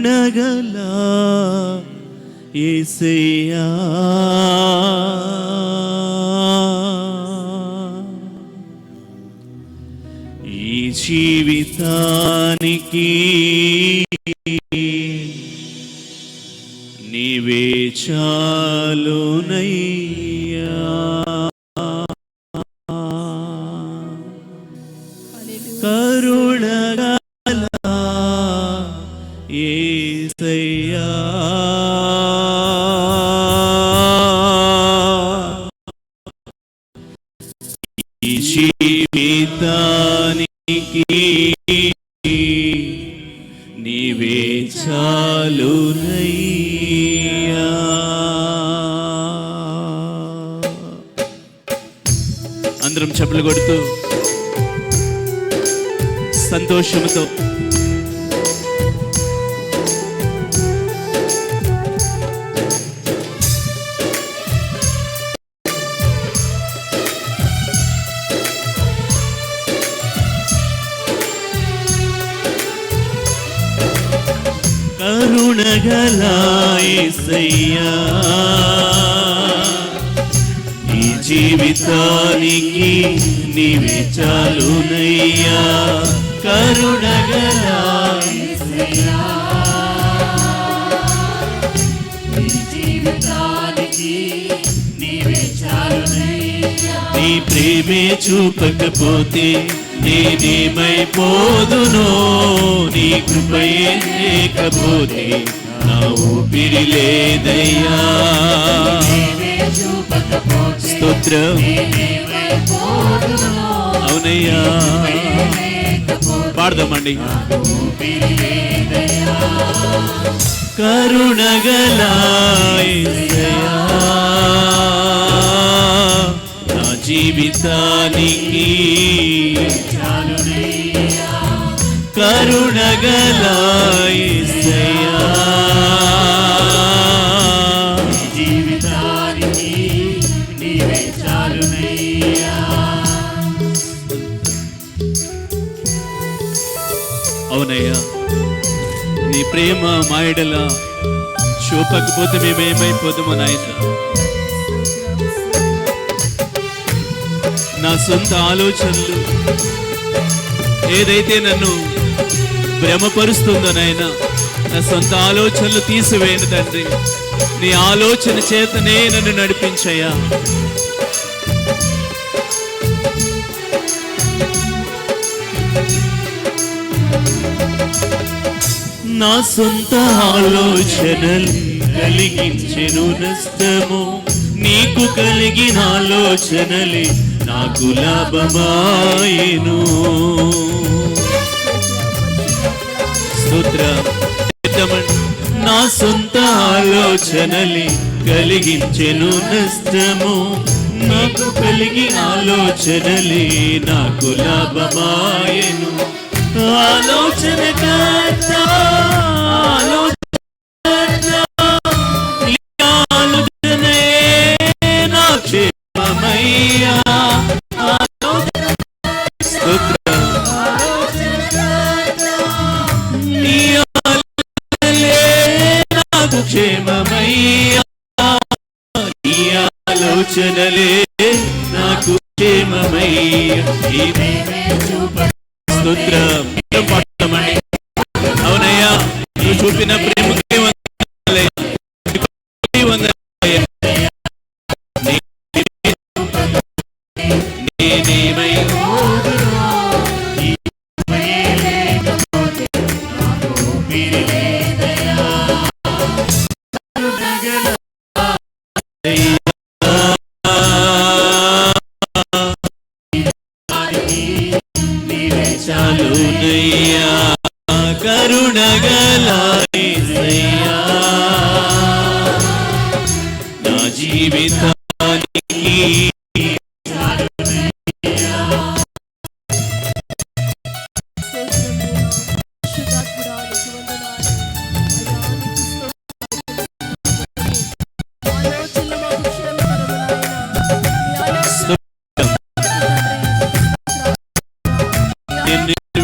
కరుణగల ఏసయ్యా. ఈ జీవితానికి నీవే చాలునై జీవితానికి నీవే చాలు అందరం చెప్పులు కొడుతూ సంతోషంతో కరుణగల యేసయ్యా ఈ జీవితానికి నీవే చాలునయ్యా. కరుణగల నీ ప్రేమే చూపకపోతే నేనేమైపోదునో? నీ కృపయే లేకపోతే ఊపిరి లేదయ్యా స్తోత్రం. అవునయ్యా. పాడదామండి. కరుణగల నా జీవితానికి కరుణగల అవునయ్యా నీ ప్రేమ మాయడల చూపకపోతే మేమేమైపోతామో నాయన. నా సొంత ఆలోచనలు ఏదైతే నన్ను భ్రమపరుస్తుందో నాయన నా సొంత ఆలోచనలు తీసివేయను తండ్రి. నీ ఆలోచన చేతనే నన్ను నడిపించయ్యా. నా సొంత ఆలోచనలు కలిగించెను నష్టము. నీకు కలిగిన ఆలోచనలే నాకు లాభమాయను. స్తోత్రం. నా సొంత ఆలోచనలే కలిగించెను నష్టము. నాకు కలిగిన ఆలోచనలే నాకు లాభమాయను. ఆలోచన కర్త, క్షేమమయ్యా. ఆలోచన నీ ఆలోచనలే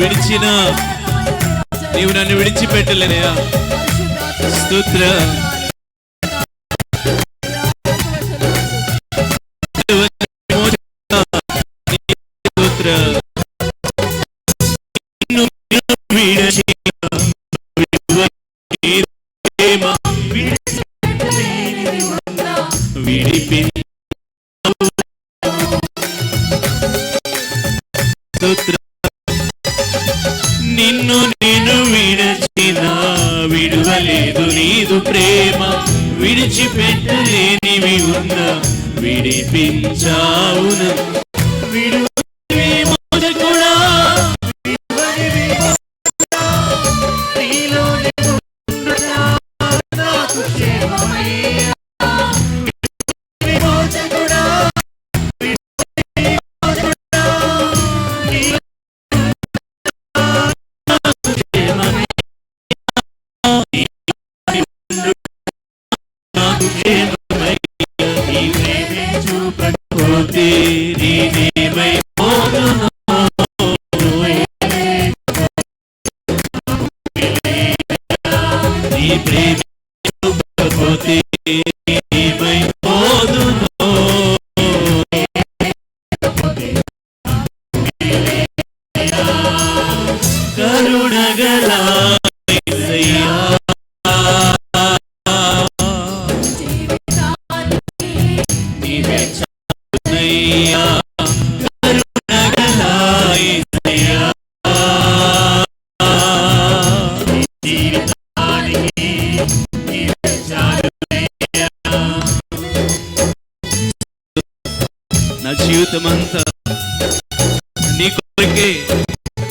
విడిచిన నీవు నన్ను విడిచిపెట్టలేనయా స్తోత్ర. స్తోత్ర. విడిపి స్తోత్ర. ప్రేమ విడిచిపెట్టలేనివి ఉన్న విడిపించావున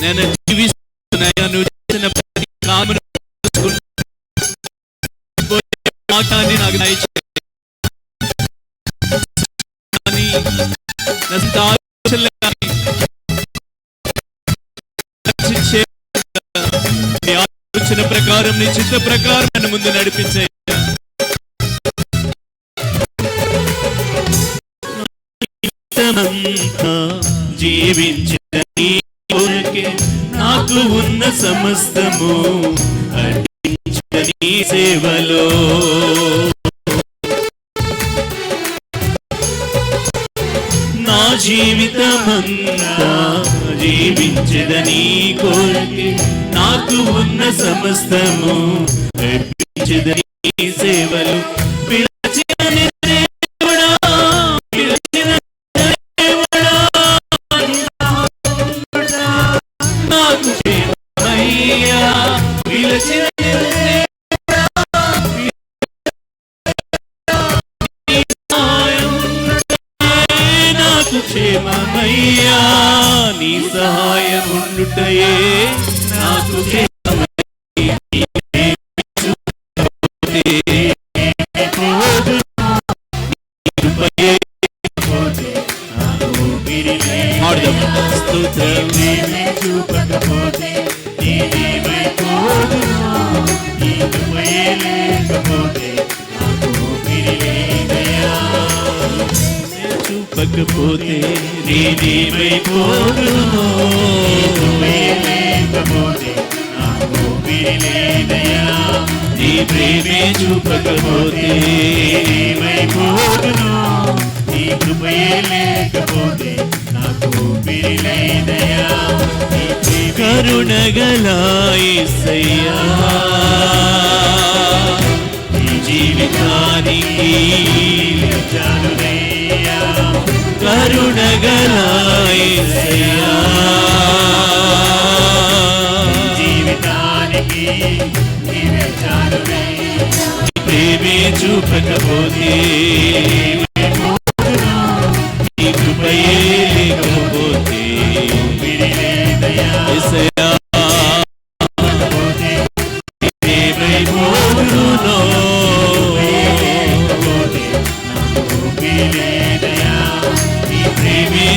నేను జీవిస్తున్నాయా నువ్వు చేసిన ప్రతి కామను నాకు దయచేయి. ఆలోచన ప్రకారం నీ చిత్త ప్రకారం నన్ను ముందు నడిపించే జీవించ జీవించిన నాకు ఉన్న సమస్తము అర్పించిన నీ సేవలో. నా జీవితమంతా జీవించదని కోరికే నాకు ఉన్న సమస్తము అర్పించదని సేవలు. క్షేమమయ్యా నీ సహాయముండుటయే నాకు నేనేమైపోదును లేకపోతే నాకు లేదయ్యా. నీ ప్రేమే చూపకపోతే నీవేమైపోదును నీ కృపయే లేకపోతే నాకు ఊపిరి లేదయ్యా. నీ ప్రేమే కరుణగల యేసయ్యా ఈ జీవితానికి కరుణగల యేసయ్యా జీవితానికి. ప్రేమే చూపకపోతే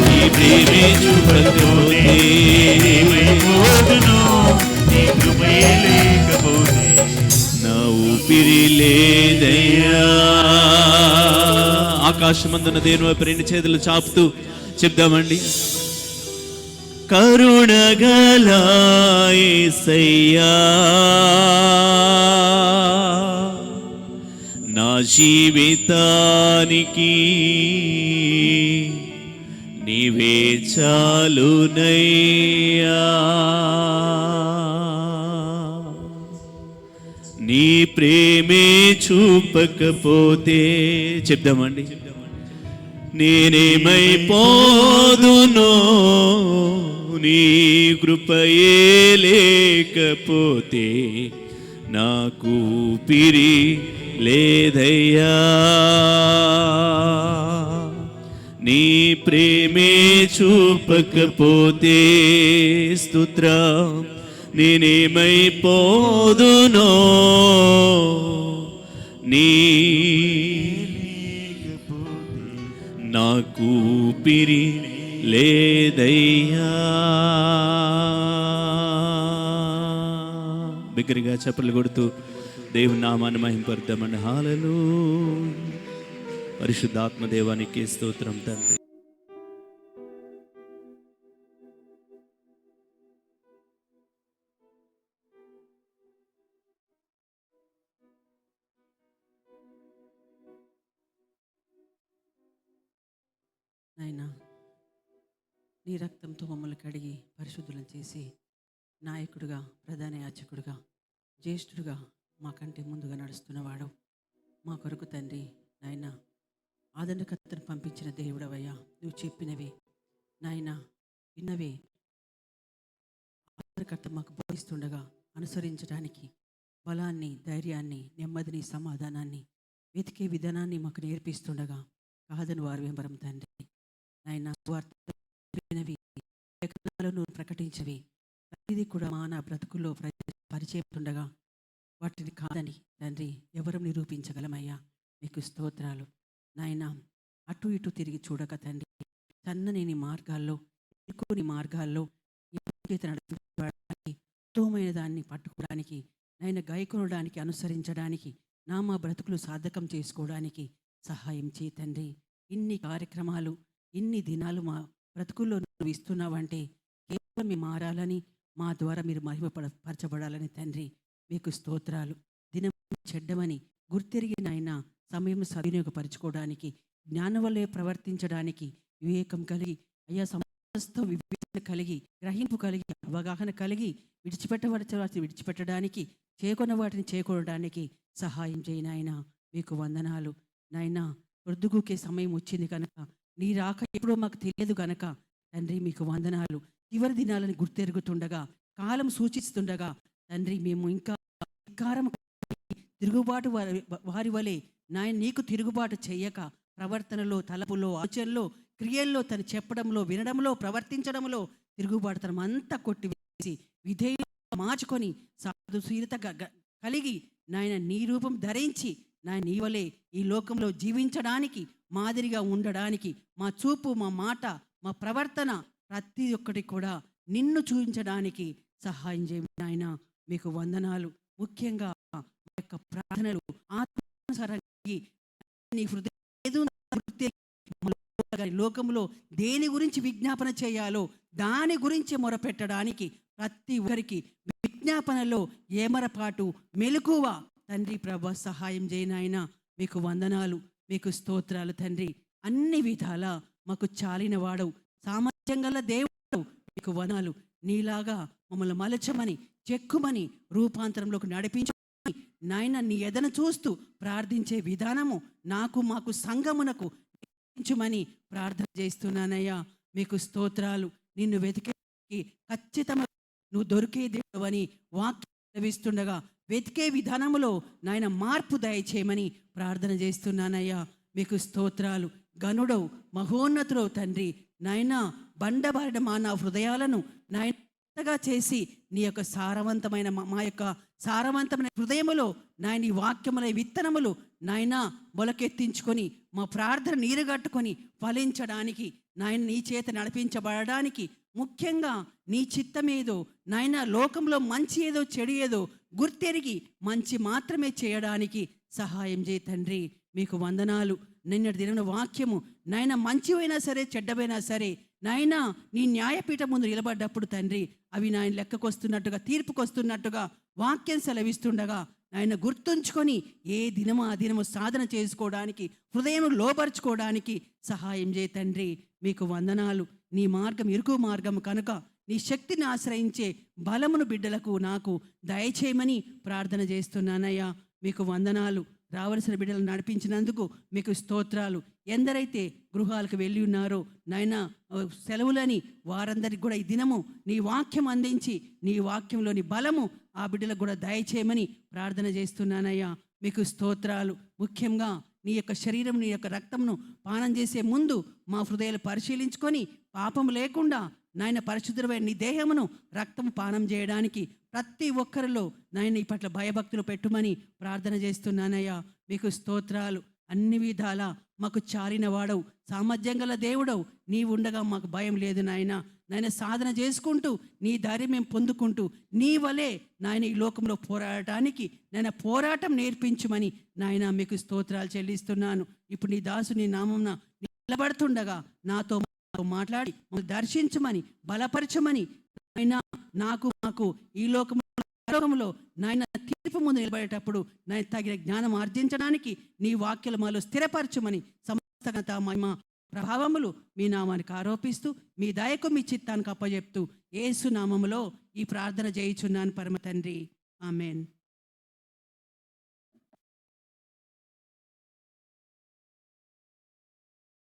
నీ ప్రేమే చూపకపోతే ఏమైపోదును నీ నా ఊపిరి లేదయ్యా ఆకాశమందున దేని వైపు రెండు చేతులు చాపుతూ చెప్దామండి. కరుణ కరుణగలాయసయ్యా నా జీవితానికి నీవే చాలునయ్యా. నీ ప్రేమే చూపకపోతే చెప్దామండి. నేనేమైపోదునో నీ కృపయే లేకపోతే నాకు పిరి లేదయ్యా. నీ ప్రేమే చూపకపోతే స్తుత్ర నేనేమైపోదునో నీ నాకు పిరి లేదయ్యా. బిగ్గరగా చెప్పలు కొడుతూ దేవుని నామాన్ని మహింపరుద్దామండి హాలలు పరిశుద్ధాత్మ దేవానికి స్తోత్రం తండ్రి. నాయనా నీ రక్తంతో మమ్మల్ని కడిగి పరిశుద్ధులను చేసి నాయకుడిగా ప్రధాన యాచకుడిగా జ్యేష్ఠుడిగా మాకంటే ముందుగా నడుస్తున్నవాడు. మా కొరకు తండ్రి నాయన ఆదరణకర్తను పంపించిన దేవుడవయ్యా నువ్వు చెప్పినవి నాయన విన్నవి ఆదరణకర్త మాకు బోధిస్తుండగా అనుసరించడానికి బలాన్ని ధైర్యాన్ని నెమ్మదిని సమాధానాన్ని వెతికే విధానాన్ని మాకు నేర్పిస్తుండగా కాదని వారు వెంబరం తండ్రి. నాయన ప్రకటించవి ప్రతిదీ కూడా మాన బ్రతుకుల్లో ప్ర- వాటిని కాదని తండ్రి ఎవరు నిరూపించగలమయ్యా? మీకు స్తోత్రాలు. నాయన అటు ఇటు తిరిగి చూడక తండ్రి సన్నని మార్గాల్లో ఎక్కువని మార్గాల్లో నడిపించడానికి ఉత్తమమైన దాన్ని పట్టుకోవడానికి నాయన గాయకునడానికి అనుసరించడానికి నా మా బ్రతుకులు సాధకం చేసుకోవడానికి సహాయం చేయి తండ్రి. ఇన్ని కార్యక్రమాలు ఇన్ని దినాలు మా బ్రతుకుల్లో నువ్వు ఇస్తున్నావంటే కేవలం మారాలని మా ద్వారా మీరు మహిమపడ పరచబడాలని తండ్రి మీకు స్తోత్రాలు. దినం చెడ్డమని గుర్తిరిగి ఆయన సమయం సద్వినియోగపరచుకోవడానికి జ్ఞానం వల్లే ప్రవర్తించడానికి వివేకం కలిగి అయ్యా సమస్త వివేచన కలిగి గ్రహింపు కలిగి అవగాహన కలిగి విడిచిపెట్టవలసిన వాటిని విడిచిపెట్టడానికి చేకొన్న వాటిని చేకూడడానికి సహాయం చేయి నాయన. మీకు వందనాలు. నాయన వృద్ధుగుకే సమయం వచ్చింది కనుక నీ రాక ఎప్పుడో మాకు తెలియదు గనక తండ్రి మీకు వందనాలు. చివరి దినాలను గుర్తెరుగుతుండగా కాలం సూచిస్తుండగా తండ్రి మేము ఇంకా అధికారం తిరుగుబాటు వారి వారి వలె నాయన నీకు తిరుగుబాటు చేయక ప్రవర్తనలో తలపులో ఆచరణలో క్రియల్లో తను చెప్పడంలో వినడంలో ప్రవర్తించడంలో తిరుగుబాటుతనం అంతా కొట్టివేసి విధేయ మార్చుకొని సాధుశీలత కలిగి నాయన నీ రూపం ధరించి నాయన నీ వలె ఈ లోకంలో జీవించడానికి మాదిరిగా ఉండడానికి మా చూపు మా మాట మా ప్రవర్తన ప్రతి ఒక్కటి కూడా నిన్ను చూపించడానికి సహాయం చేయండి నాయన. మీకు వందనాలు. ముఖ్యంగా మా యొక్క ప్రార్థనలు ఆత్మానుసారంగా నీ హృదయ లోకంలో దేని గురించి విజ్ఞాపన చేయాలో దాని గురించి మొరపెట్టడానికి ప్రతి ఒక్కరికి విజ్ఞాపనలో ఏమరపాటు మెలకువ. తండ్రి ప్రభ సహాయం చేయనాయన మీకు వందనాలు. మీకు స్తోత్రాలు తండ్రి. అన్ని విధాల మాకు చాలిన వాడవు సామర్థ్యం గల దేవుడు మీకు వనాలు. నీలాగా మమ్మల్ని మలచమని చెక్కుమని రూపాంతరంలోకి నడిపించమని నాయన నీ ఎదన చూస్తూ ప్రార్థించే విధానము నాకు మాకు సంగమునకు నేర్పించుమని ప్రార్థన చేస్తున్నానయ్యా. మీకు స్తోత్రాలు. నిన్ను వెతికే ఖచ్చితంగా నువ్వు దొరికే దేవుడవని వాక్యం చదివిస్తుండగా వెతికే విధానములో నాయన మార్పు దయచేయమని ప్రార్థన చేస్తున్నానయ్యా. మీకు స్తోత్రాలు. గనుడవు మహోన్నతుడవు తండ్రి. నాయన బండబారిన మా నా హృదయాలను నాయన చేసి నీ యొక్క సారవంతమైన మా- యొక్క సారవంతమైన హృదయములో నాయన వాక్యముల విత్తనములు నాయన మొలకెత్తించుకొని మా ప్రార్థన నీరుగట్టుకొని ఫలించడానికి నాయన నీ చేత నడిపించబడడానికి ముఖ్యంగా నీ చిత్తమేదో నాయన లోకంలో మంచి ఏదో చెడు ఏదో గుర్తెరిగి మంచి మాత్రమే చేయడానికి సహాయం చేయి తండ్రి. మీకు వందనాలు. నిన్నటి దిన వాక్యము నాయన మంచివైనా సరే చెడ్డవైనా సరే నాయన నీ న్యాయపీఠం ముందు నిలబడ్డప్పుడు తండ్రి అవి నాయన లెక్కకొస్తున్నట్టుగా తీర్పుకొస్తున్నట్టుగా వాక్యం సెలవిస్తుండగా ఆయన గుర్తుంచుకొని ఏ దినము ఆ దినము సాధన చేసుకోవడానికి హృదయం లోపరుచుకోవడానికి సహాయం చేయ తండ్రి. మీకు వందనాలు. నీ మార్గం ఇరుకు మార్గం కనుక నీ శక్తిని ఆశ్రయించే బలమును బిడ్డలకు నాకు దయచేయమని ప్రార్థన చేస్తున్నానయ్యా. మీకు వందనాలు. రావలసిన బిడ్డలు నడిపించినందుకు మీకు స్తోత్రాలు. ఎందరైతే గృహాలకు వెళ్ళి ఉన్నారో నాయన సెలవులని వారందరికి కూడా ఈ దినము నీ వాక్యం అందించి నీ వాక్యంలోని బలము ఆ బిడ్డలకు కూడా దయచేయమని ప్రార్థన చేస్తున్నానయ్యా. మీకు స్తోత్రాలు. ముఖ్యంగా నీ యొక్క శరీరం నీ యొక్క రక్తంను పానం చేసే ముందు మా హృదయాలు పరిశీలించుకొని పాపం లేకుండా నాయన పరిశుద్ధమైన నీ దేహమును రక్తము పానం చేయడానికి ప్రతి ఒక్కరిలో నాయన ఈ పట్ల భయభక్తులు పెట్టుమని ప్రార్థన చేస్తున్నానయ్యా. మీకు స్తోత్రాలు. అన్ని విధాల మాకు చాలిన వాడవు సామర్థ్యం గల దేవుడవు. నీ ఉండగా మాకు భయం లేదు నాయన. నాయన సాధన చేసుకుంటూ నీ దారి మేము పొందుకుంటూ నీ వలే నాయన ఈ లోకంలో పోరాడటానికి నాయన పోరాటం నేర్పించుమని నాయన మీకు స్తోత్రాలు చెల్లిస్తున్నాను. ఇప్పుడు నీ దాసు నీ నామం నిలబడుతుండగా నాతో మాట్లాడి దర్శించమని బలపరచమని నాయన నాకు మాకు ఈ లోకంలో లోకంలో నాయన తీర్పు ముందు నిలబడేటప్పుడు నాయన తగిన జ్ఞానం ఆర్జించడానికి నీ వాక్యలు మాలో స్థిరపరచమని సమస్తగత మహిమ ప్రభావములు మీ నామానికి ఆరోపిస్తూ మీ దయకు మీ చిత్తానికి అప్పజెప్తూ ఏసు నామములో ఈ ప్రార్థన చేయుచున్నాను పరమ తండ్రి ఆమెన్.